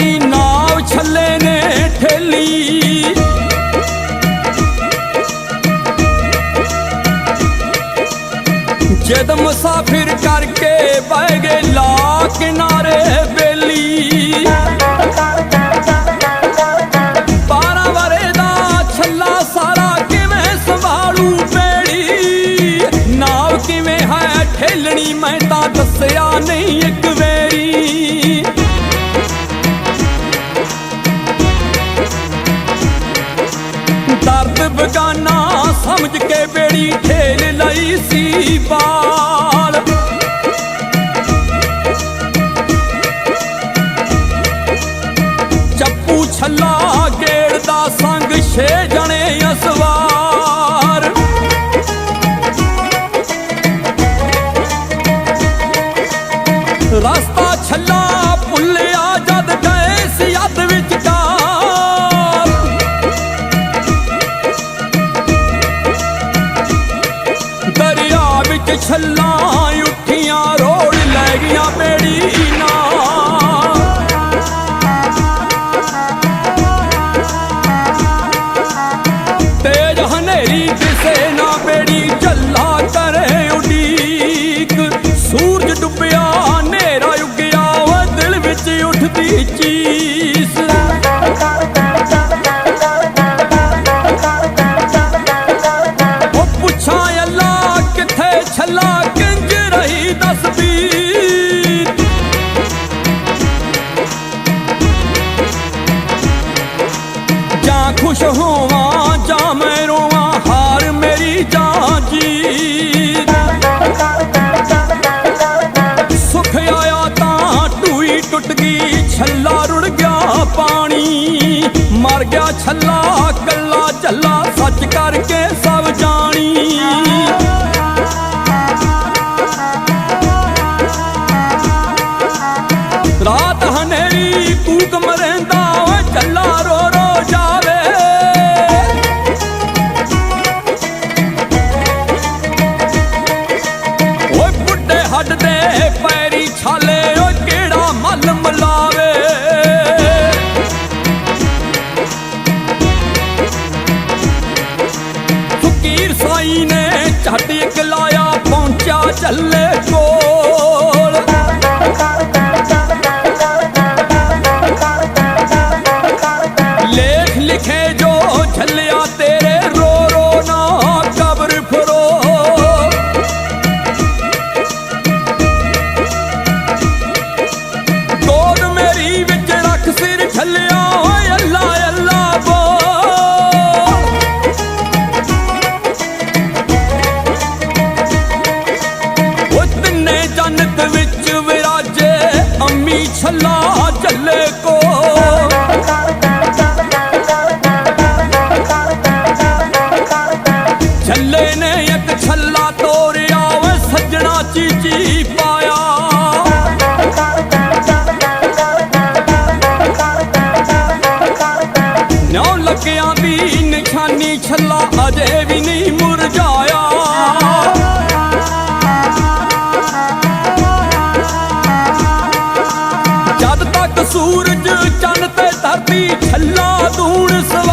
ਚੱਲੇ ਤਾਈ ਨਾਵ ਛੱਲੇ ਨੇ ਠੇਲੀ। ਜਦ ਮੁਸਾਫਿਰ ਕਰਕੇ ਬਹਿ ਗਏ ਲਾ ਕਿਨਾਰੇ ਬੇਲੀ। ਬਾਰਾਂ ਵਰੇ ਦਾ ਛੱਲਾ ਸਾਰਾ ਕਿਵੇਂ ਸੰਭਾਲੂ ਬੇੜੀ? ਨਾਵ ਕਿਵੇਂ ਹੈ ਠੇਲਣੀ ਮੈਂ ਤਾਂ ਦੱਸਿਆ ਨਹੀਂ ਇੱਕ ਕੇ ਠੇਲ ਲਈ ਸੀ ਬਾਲ ਚੱਪੂ ਛੱਲਾ ਗੇੜ ਦਾ ਸੰਗ ਛੇ ਛੱਲਾਂ ਉੱਠੀਆਂ ਰੋੜ ਲੈ ਗਈਆਂ ਬੇੜੀ ਨਾ। ਖੁਸ਼ ਹੋਵਾਂ ਜਾਂ ਮੈਂ ਰੋਵਾਂ, ਹਾਰ ਮੇਰੀ ਜਾਂ ਸੁਖ ਆਇਆ ਤਾਂ ਟੂਈ ਟੁੱਟ ਗਈ, ਛੱਲਾ ਰੁੜ ਗਿਆ ਪਾਣੀ। ਮਰ ਗਿਆ ਛੱਲਾ ਕੱਲਾ ਝੱਲਾ ਸੱਚ ਕਰਕੇ ਸਭ ਜਾਣੀ। ਨੇ ਝੱਟ ਇੱਕ ਲਾਇਆ ਪਹੁੰਚਾ ਚੱਲੇ ਕੋ ਤਿੰਨੇ ਵਿੱਚ ਵਿਰਾਜੇ, ਅੰਮੀ ਛੱਲਾ ਝੱਲੇ ਕੋ। ਛੱਲੇ ਨੇ ਇੱਕ ਛੱਲਾ ਤੋਰਿਆ ਓਏ ਸੱਜਣਾ ਚੀਚੀ ਪਾਇਆ। ਨਿਉ ਲੱਗਿਆਂ ਜਦ